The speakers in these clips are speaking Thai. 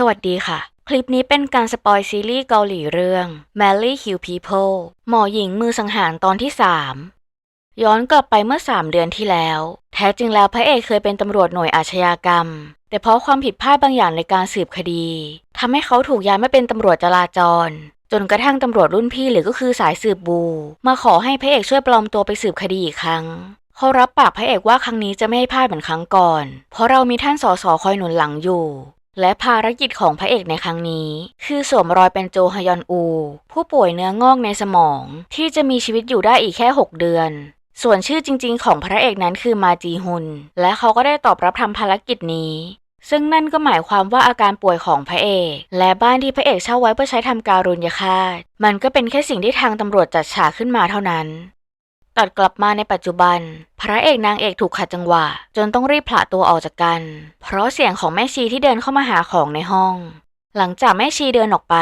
สวัสดีค่ะ คลิปนี้เป็นการสปอยซีรีส์เกาหลีเรื่อง Marry Kill People หมอหญิงมือสังหารตอนที่ 3 ย้อนกลับไปเมื่อ 3 เดือนที่แล้ว แท้จริงแล้วพระเอกเคยเป็นตำรวจหน่วยอาชญากรรม แต่เพราะความผิดพลาดบางอย่างในการสืบคดีทำให้เขาถูกย้ายมาเป็นตำรวจจราจร จนกระทั่งตำรวจรุ่นพี่หรือก็คือสายสืบบู มาขอให้พระเอกช่วยปลอมตัวไปสืบคดีอีกครั้งเขารับปากพระเอกว่าครั้งนี้จะไม่ให้พลาดเหมือนครั้งก่อน เพราะเรามีท่านสอสอคอยหนุนหลังอยู่ และภารกิจของพระเอกในครั้งนี้ คือสวมรอยเป็นโจฮยอนอู ผู้ป่วยเนื้องอกในสมอง ที่จะมีชีวิตอยู่ได้อีกแค่ 6 เดือน ส่วนชื่อจริงๆ ของพระเอกนั้นคือมาจีฮุน และเขาก็ได้ตอบรับทำภารกิจนี้ ซึ่งนั่นก็หมายความว่าอาการป่วยของพระเอก และบ้านที่พระเอกเช่าไว้เพื่อใช้ทำการุญยฆาตมันก็เป็นแค่สิ่งที่ทางตำรวจจัดฉากขึ้นมาเท่านั้น ตัดกลับมาในปัจจุบัน พระเอกนางเอกถูกขัดจังหวะ จนต้องรีบผละตัวออกจากกัน เพราะเสียงของแม่ชีที่เดินเข้ามาหาของในห้อง หลังจากแม่ชีเดินออกไป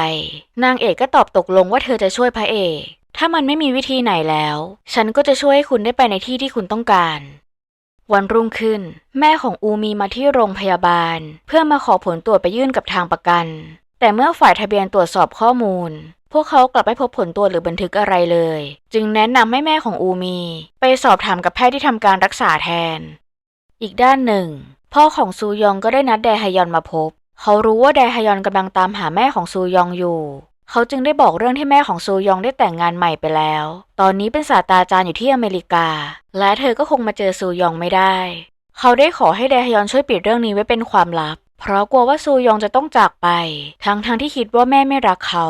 นางเอกก็ตอบตกลงว่าเธอจะช่วยพระเอก ถ้ามันไม่มีวิธีไหนแล้ว ฉันก็จะช่วยให้คุณได้ไปในที่ที่คุณต้องการ วันรุ่งขึ้น แม่ของอูมีมาที่โรงพยาบาล เพื่อมาขอผลตรวจไปยื่นกับทางประกัน แต่เมื่อฝ่ายทะเบียนตรวจสอบข้อมูล พวกเขากลับไม่พบผลตรวจหรือบันทึกอะไรเลย จึงแนะนำให้แม่ของอูมี ไปสอบถามกับแพทย์ที่ทำการรักษาแทน อีกด้านหนึ่ง พ่อของซูยองก็ได้นัดแดฮยอนมาพบ เขารู้ว่าแดฮยอนกำลังตามหาแม่ของซูยองอยู่ เขาจึงได้บอกเรื่องที่แม่ของซูยองได้แต่งงานใหม่ไปแล้ว ตอนนี้เป็นศาสตราจารย์อยู่ที่อเมริกา และเธอก็คงมาเจอซูยองไม่ได้ เขาได้ขอให้แดฮยอนช่วยปิดเรื่องนี้ไว้เป็นความลับ เพราะกลัวว่าซูยองจะต้องจากไป ทั้งๆทที่คิดว่าแม่ไม่รักเขา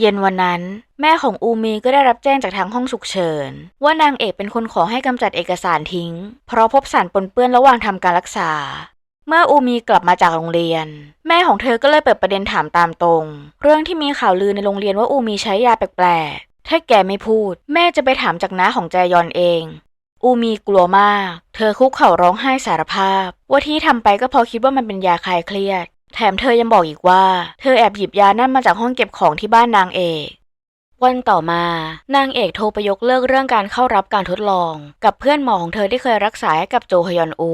เย็นวันนั้น แม่ของอูมีก็ได้รับแจ้งจากทางห้องฉุกเฉิน ว่านางเอกเป็นคนขอให้กำจัดเอกสารทิ้ง เพราะพบสารปนเปื้อนระหว่างทำการรักษา เมื่ออูมีกลับมาจากโรงเรียน แม่ของเธอก็เลยเปิดประเด็นถามตามตรง เรื่องที่มีข่าวลือในโรงเรียนว่าอูมีใช้ยาแปลกๆถ้าแกไม่พูด แม่จะไปถามจากน้าของแจยอนเองอูมีกลัวมาก เธอคุกเข่าร้องไห้สารภาพ ว่าที่ทำไปก็พราะคิดว่ามันเป็นยาคลายเครียด แถมเธอยังบอกอีกว่า เธอแอบหยิบยานั่นมาจากห้องเก็บของที่บ้านนางเอกวันต่อมา นางเอกโทรไปยกเลิกเรื่องการเข้ารับการทดลอง กับเพื่อนหมอของเธอที่เคยรักษาให้กับโจฮยอนอู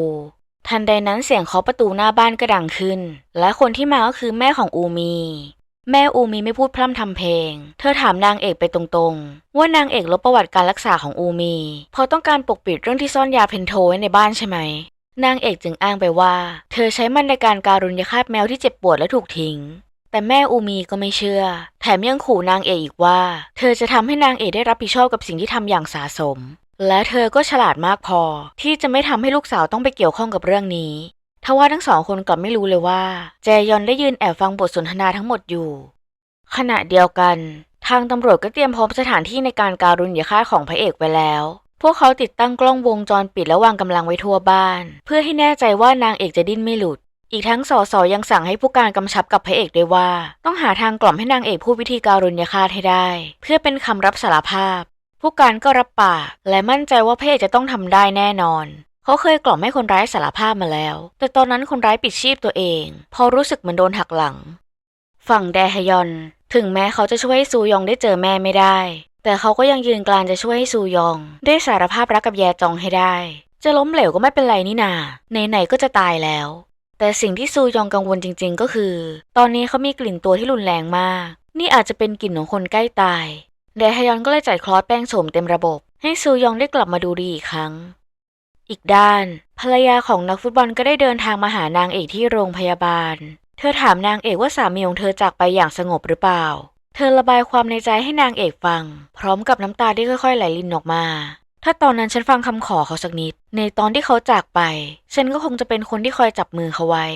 ทันใดนั้นเสียงเคาะประตูหน้าบ้านก็ดังขึ้น และคนที่มาก็คือแม่ของอูมี แม่อูมีไม่พูดพร่ำทำเพลง เธอถามนางเอกไปตรงๆ ว่านางเอกลบประวัติการรักษาของอูมี เพราะต้องการปกปิดเรื่องที่ซ่อนยาเพนโทไว้ในบ้านใช่ไหม นางเอกจึงอ้างไปว่า เธอใช้มันในการการุญยฆาตแมวที่เจ็บปวดและถูกทิ้ง แต่แม่อูมีก็ไม่เชื่อ แถมยังขู่นางเอกอีกว่า เธอจะทำให้นางเอกได้รับผิดชอบกับสิ่งที่ทำอย่างสาสม และเธอก็ฉลาดมากพอ ที่จะไม่ทำให้ลูกสาวต้องไปเกี่ยวข้องกับเรื่องนี้ทว่าทั้งสองคนกลับไม่รู้เลยว่า แจยอนได้ยืนแอบฟังบทสนทนาทั้งหมดอยู่ ขณะเดียวกัน ทางตำรวจก็เตรียมพร้อมสถานที่ในการการุญยฆาตของพระเอกไว้แล้ว พวกเขาติดตั้งกล้องวงจรปิดและวางกำลังไว้ทั่วบ้าน เพื่อให้แน่ใจว่านางเอกจะดิ้นไม่หลุด อีกทั้งสอสอยังสั่งให้ผู้การกำชับกับพระเอกด้วยว่า ต้องหาทางกล่อมให้นางเอกพูดวิธีการุญยฆาตให้ได้ เพื่อเป็นคำรับสารภาพ ผู้การก็รับปากและมั่นใจว่าพระเอกจะต้องทำได้แน่นอน เขาเคยกล่อมให้คนร้ายสารภาพมาแล้ว แต่ตอนนั้นคนร้ายปิดชีพตัวเอง พอรู้สึกเหมือนโดนหักหลัง ฝั่งแดฮยอน ถึงแม้เขาจะช่วยซูยองได้เจอแม่ไม่ได้ แต่เขาก็ยังยืนกรานจะช่วยให้ซูยอง ได้สารภาพรักกับแยจองให้ได้ จะล้มเหลวก็ไม่เป็นไรนี่นาไหนๆก็จะตายแล้ว แต่สิ่งที่ซูยองกังวลจริง ๆ ก็คือ ตอนนี้เขามีกลิ่นตัวที่รุนแรงมาก นี่อาจจะเป็นกลิ่นของคนใกล้ตายแดฮยอนก็เลยจัดคลอสแป้งโสมเต็มระบบ ให้ซูยองได้กลับมาดูดีอีกครั้ง อีกด้าน ภรรยาของนักฟุตบอลก็ได้เดินทางมาหานางเอกที่โรงพยาบาล เธอถามนางเอกว่าสามีของเธอจากไปอย่างสงบหรือเปล่า ธอระบายความในใจให้นางเอกฟัง พร้อมกับน้ำตาที่ค่อยๆไหลรินออกมา ถ้าตอนนั้นฉันฟังคำขอเขาสักนิด ในตอนที่เขาจากไป ฉันก็คงจะเป็นคนที่คอยจับมือเขาไว้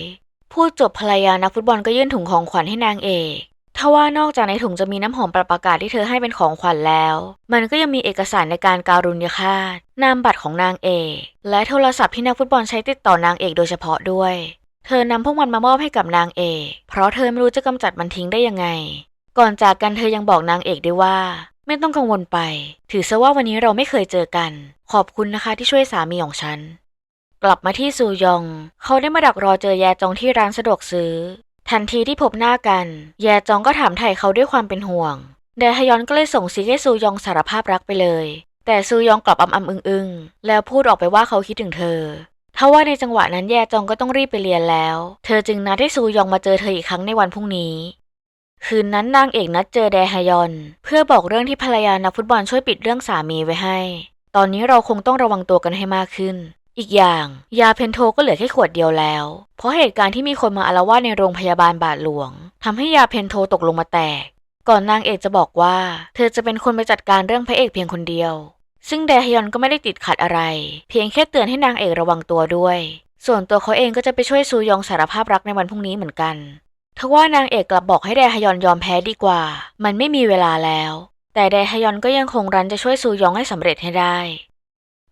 พูดจบภรรยานักฟุตบอลก็ยื่นถุงของขวัญให้นางเอกทว่านอกจากในถุงจะมีน้ำหอมประประกาศที่เธอให้เป็นของขวัญแล้ว มันก็ยังมีเอกสารในการการุญยฆาตนามบัตรของนางเอก และโทรศัพท์ที่นักฟุตบอลใช้ติดต่อนางเอกโดยเฉพาะด้วย เธอนำพวกมันมามอบให้กับนางเอก เพราะเธอไม่รู้จะกำจัดมันทิ้งได้ยังไง ก่อนจากกันเธอยังบอกนางเอกด้วยว่า ไม่ต้องกังวลไป ถือซะว่าวันนี้เราไม่เคยเจอกัน ขอบคุณนะคะที่ช่วยสามีของฉัน กลับมาที่ซูยอง เขาได้มาดักรอเจอแยจองที่ร้านสะดวกซื้อ ทันทีที่พบหน้ากัน แยจองก็ถามไถ่เขาด้วยความเป็นห่วงแดฮยอนก็เลยส่งซิกให้ซูยองสารภาพรักไปเลย แต่ซูยองกลับอำอำอึงอึงๆ แล้วพูดออกไปว่าเขาคิดถึงเธอทว่าในจังหวะนั้นแยจองก็ต้องรีบไปเรียนแล้ว เธอจึงนัดให้ซูยองมาเจอเธออีกครั้งในวันพรุ่งนี้ คืนนั้นนางเอกนัดเจอแดฮยอน เพื่อบอกเรื่องที่ภรรยานักฟุตบอลช่วยปิดเรื่องสามีไว้ให้ ตอนนี้เราคงต้องระวังตัวกันให้มากขึ้น อีกอย่าง ยาเพนโทก็เหลือแค่ขวดเดียวแล้ว เพราะเหตุการณ์ที่มีคนมาอาละวาดในโรงพยาบาลบาทหลวงทำให้ยาเพนโทตกลงมาแตก ก่อนนางเอกจะบอกว่า เธอจะเป็นคนไปจัดการเรื่องพระเอกเพียงคนเดียว ซึ่งแดฮยอนก็ไม่ได้ติดขัดอะไร เพียงแค่เตือนให้นางเอกระวังตัวด้วย ส่วนตัวเขาเองก็จะไปช่วยซูยองสารภาพรักในวันพรุ่งนี้เหมือนกัน ทว่านางเอกกลับบอกให้แดฮยอนยอมแพ้ดีกว่า มันไม่มีเวลาแล้ว แต่แดฮยอนก็ยังคงรันจะช่วยซูยองให้สำเร็จให้ได้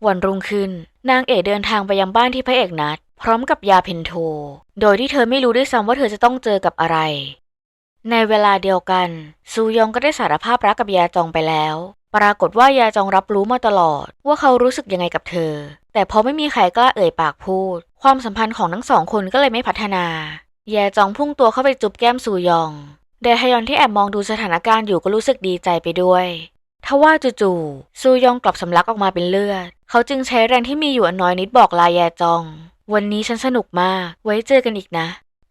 วันรุ่งขึ้น นางเอกเดินทางไปยังบ้านที่พระเอกนัด พร้อมกับยาเพนโท โดยที่เธอไม่รู้ด้วยซ้ำว่าเธอจะต้องเจอกับอะไร ในเวลาเดียวกัน ซูยองก็ได้สารภาพรักกับยาจองไปแล้ว ปรากฏว่ายาจองรับรู้มาตลอด ว่าเขารู้สึกยังไงกับเธอ แต่พอไม่มีใครกล้าเอ่ยปากพูด ความสัมพันธ์ของทั้งสองคนก็เลยไม่พัฒนา แยจองพุ่งตัวเข้าไปจุบแก้มซูยอง เดฮยอนที่แอบมองดูสถานการณ์อยู่ก็รู้สึกดีใจไปด้วยทว่าจู่ๆซูยองกลับสำลักออกมาเป็นเลือด เขาจึงใช้แรงที่มีอยู่อันน้อยนิดบอกลาแยจอง วันนี้ฉันสนุกมาก ไว้เจอกันอีกนะ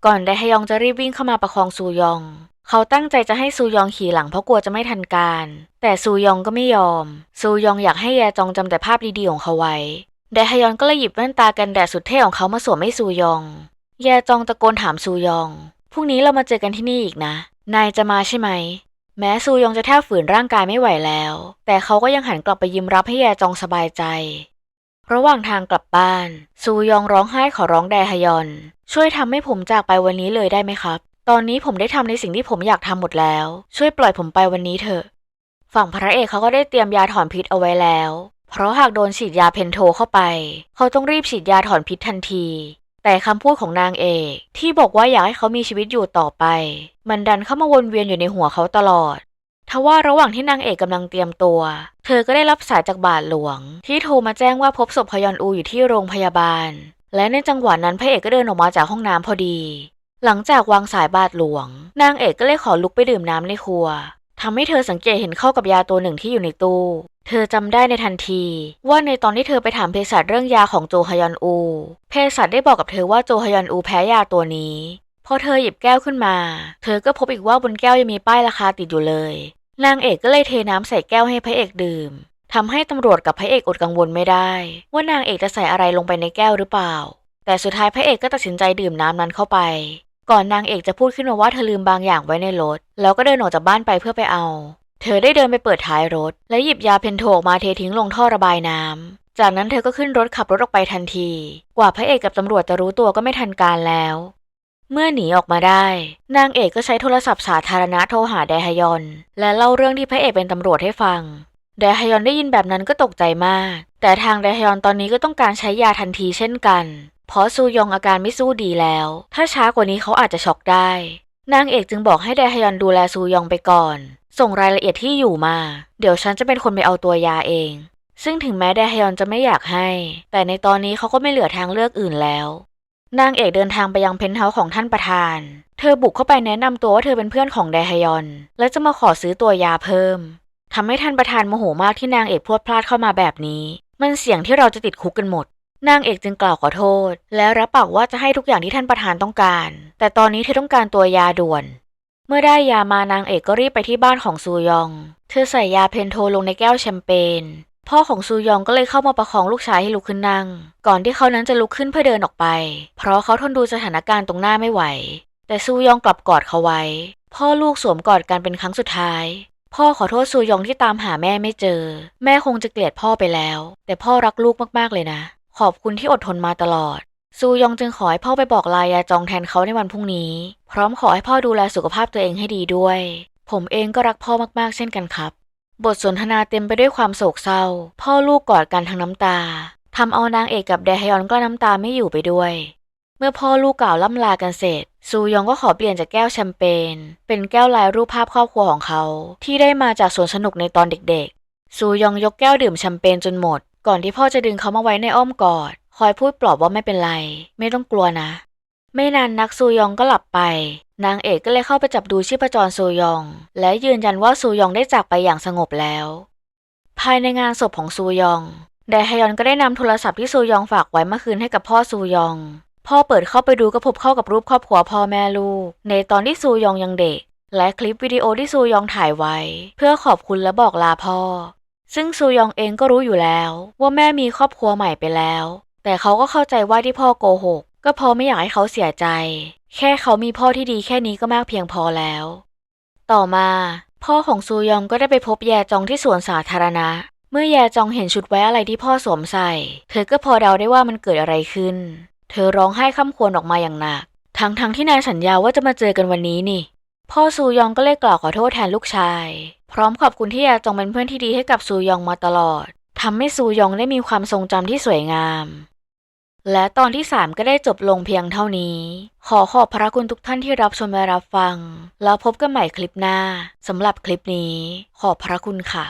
ก่อนไดฮยองจะรีบวิ่งเข้ามาประคองซูยอง เขาตั้งใจจะให้ซูยองขี่หลังเพราะกลัวจะไม่ทันการ แต่ซูยองก็ไม่ยอม ซูยองอยากให้แยจองจำแต่ภาพดีๆของเขาไว้ไดฮยอนก็เลยหยิบแว่นตากันแดดสุดเท่ของเขามาสวมให้ซูยอง แยจองตะโกนถามซูยอง พรุ่งนี้เรามาเจอกันที่นี่อีกนะ นายจะมาใช่ไหม แม้ซูยองจะแทบฝืนร่างกายไม่ไหวแล้ว แต่เขาก็ยังหันกลับไปยิ้มรับให้แยจองสบายใจ ระหว่างทางกลับบ้าน ซูยองร้องไห้ขอร้องแดฮยอน ช่วยทำให้ผมจากไปวันนี้เลยได้ไหมครับ ตอนนี้ผมได้ทำในสิ่งที่ผมอยากทำหมดแล้ว ช่วยปล่อยผมไปวันนี้เถอะ ฝั่งพระเอกเขาก็ได้เตรียมยาถอนพิษเอาไว้แล้ว เพราะหากโดนฉีดยาเพนโทเข้าไป เขาต้องรีบฉีดยาถอนพิษทันที แต่คำพูดของนางเอกที่บอกว่าอยากให้เขามีชีวิตอยู่ต่อไป มันดันเข้ามาวนเวียนอยู่ในหัวเขาตลอดทว่าระหว่างที่นางเอกกำลังเตรียมตัว เธอก็ได้รับสายจากบาทหลวง ที่โทรมาแจ้งว่าพบศพพยอนอูอยู่ที่โรงพยาบาล และในจังหวะนั้นพระเอกก็เดินออกมาจากห้องน้ำพอดี หลังจากวางสายบาทหลวง นางเอกก็เลยขอลุกไปดื่มน้ำในครัวทำให้เธอสังเกตเห็นเข้ากับยาตัวหนึ่งที่อยู่ในตู้ เธอจำได้ในทันที ว่าในตอนที่เธอไปถามเภสัชเรื่องยาของโจฮยอนอู เภสัชได้บอกกับเธอว่าโจฮยอนอูแพ้ยาตัวนี้พอเธอหยิบแก้วขึ้นมา เธอก็พบอีกว่าบนแก้วยังมีป้ายราคาติดอยู่เลย นางเอกก็เลยเทน้ำใส่แก้วให้พระเอกดื่มทำให้ตำรวจกับพระเอกอดกังวลไม่ได้ ว่านางเอกจะใส่อะไรลงไปในแก้วหรือเปล่า แต่สุดท้ายพระเอกก็ตัดสินใจดื่มน้ำนั้นเข้าไป ก่อนนางเอกจะพูดขึ้นมาว่าเธอลืมบางอย่างไว้ในรถ แล้วก็เดินออกจากบ้านไปเพื่อไปเอา เธอได้เดินไปเปิดท้ายรถ และหยิบยาเพนโทออกมาเททิ้งลงท่อระบายน้ำจากนั้นเธอก็ขึ้นรถขับรถออกไปทันที กว่าพระเอกกับตำรวจจะรู้ตัวก็ไม่ทันการแล้ว เมื่อหนีออกมาได้ นางเอกก็ใช้โทรศัพท์สาธารณะโทรหาแดฮยอน และเล่าเรื่องที่พระเอกเป็นตำรวจให้ฟัง แดฮยอนได้ยินแบบนั้นก็ตกใจมาก แต่ทางแดฮยอนตอนนี้ก็ต้องการใช้ยาทันทีเช่นกัน เพราะซูยองอาการไม่สู้ดีแล้ว ถ้าช้ากว่านี้เขาอาจจะช็อกได้ นางเอกจึงบอกให้แดฮยอนดูแลซูยองไปก่อน ส่งรายละเอียดที่อยู่มา เดี๋ยวฉันจะเป็นคนไปเอาตัวยาเอง ซึ่งถึงแม้แดฮยอนจะไม่อยากให้ แต่ในตอนนี้เขาก็ไม่เหลือทางเลือกอื่นแล้ว นางเอกเดินทางไปยังเพนท์เฮาส์ของท่านประธาน เธอบุกเข้าไปแนะนำตัวว่าเธอเป็นเพื่อนของแดฮยอน และจะมาขอซื้อตัวยาเพิ่มทำให้ท่านประธานโมโหมากที่นางเอกพลวดพลาดเข้ามาแบบนี้ มันเสี่ยงที่เราจะติดคุกกันหมดนางเอกจึงกล่าวขอโทษ และรับปากว่าจะให้ทุกอย่างที่ท่านประธานต้องการ แต่ตอนนี้เธอต้องการตัวยาด่วน มื่อได้ยามานางเอกก็รีบไปที่บ้านของซูยอง เธอใส่ยาเพนโทลงในแก้วแชมเปญ พ่อของซูยองก็เลยเข้ามาประคองลูกชายให้ลุกขึ้นนั่ง ก่อนที่เขานั้นจะลุกขึ้นเพื่อเดินออกไป เพราะเขาทนดูสถานการณ์ตรงหน้าไม่ไหว แต่ซูยองกลับกอดเขาไว้ พ่อลูกสวมกอดกันเป็นครั้งสุดท้าย พ่อขอโทษซูยองที่ตามหาแม่ไม่เจอ แม่คงจะเกลียดพ่อไปแล้ว แต่พ่อรักลูกมากๆเลยนะ ขอบคุณที่อดทนมาตลอด ซูยองจึงขอให้พ่อไปบอกลายาจองแทนเขาในวันพรุ่งนี้ พร้อมขอให้พ่อดูแลสุขภาพตัวเองให้ดีด้วย ผมเองก็รักพ่อมากๆ เช่นกันครับ บทสนทนาเต็มไปด้วยความโศกเศร้า พ่อลูกกอดกันทั้งน้ำตาทำเอานางเอกกับแดฮยอนก็น้ำตาไม่อยู่ไปด้วย เมื่อพ่อลูกกล่าวล่ำลากันเสร็จ ซูยองก็ขอเปลี่ยนจากแก้วแชมเปญเป็นแก้วลายรูปภาพครอบครัวของเขา ที่ได้มาจากสวนสนุกในตอนเด็กๆ ซูยองยกแก้วดื่มแชมเปญจนหมด ก่อนที่พ่อจะดึงเขามาไว้ในอ้อมกอด คอยพูดปลอบว่าไม่เป็นไร ไม่ต้องกลัวนะ ไม่นานนักซูยองก็หลับไป นางเอกก็เลยเข้าไปจับดูชีพจรซูยอง และยืนยันว่าซูยองได้จากไปอย่างสงบแล้ว ภายในงานศพของซูยองแดฮยอนก็ได้นำโทรศัพท์ที่ซูยองฝากไว้มาคืนให้กับพ่อซูยอง พ่อเปิดเข้าไปดูก็พบเข้ากับรูปครอบครัวพ่อแม่ลูก ในตอนที่ซูยองยังเด็ก และคลิปวิดีโอที่ซูยองถ่ายไว้ เพื่อขอบคุณและบอกลาพ่อ ซึ่งซูยองเองก็รู้อยู่แล้ว ว่าแม่มีครอบครัวใหม่ไปแล้ว แต่เขาก็เข้าใจว่าที่พ่อโกหก ก็เพราะไม่อยากให้เขาเสียใจ แค่เขามีพ่อที่ดีแค่นี้ก็มากเพียงพอแล้ว ต่อมา พ่อของซูยองก็ได้ไปพบแยจองที่สวนสาธารณะ เมื่อแยจองเห็นชุดไว้อะไรที่พ่อสวมใส่ เธอก็พอเดาได้ว่ามันเกิดอะไรขึ้น เธอร้องไห้ข้ามควรออกมาอย่างหนัก ทั้งๆทที่นายสัญญาว่าจะมาเจอกันวันนี้นี่ พ่อซูยองก็เลยกล่าวขอโทษแทนลูกชาย พร้อมขอบคุณที่แยจองเป็นเพื่อนที่ดีให้กับซูยองมาตลอดทำให้ซูยองได้มีความทรงจำที่สวยงาม และตอนที่ 3 ก็ได้จบลงเพียงเท่านี้ ขอขอบพระคุณทุกท่านที่รับชมและรับฟัง แล้วพบกันใหม่คลิปหน้าสำหรับคลิปนี้ ขอบพระคุณค่ะ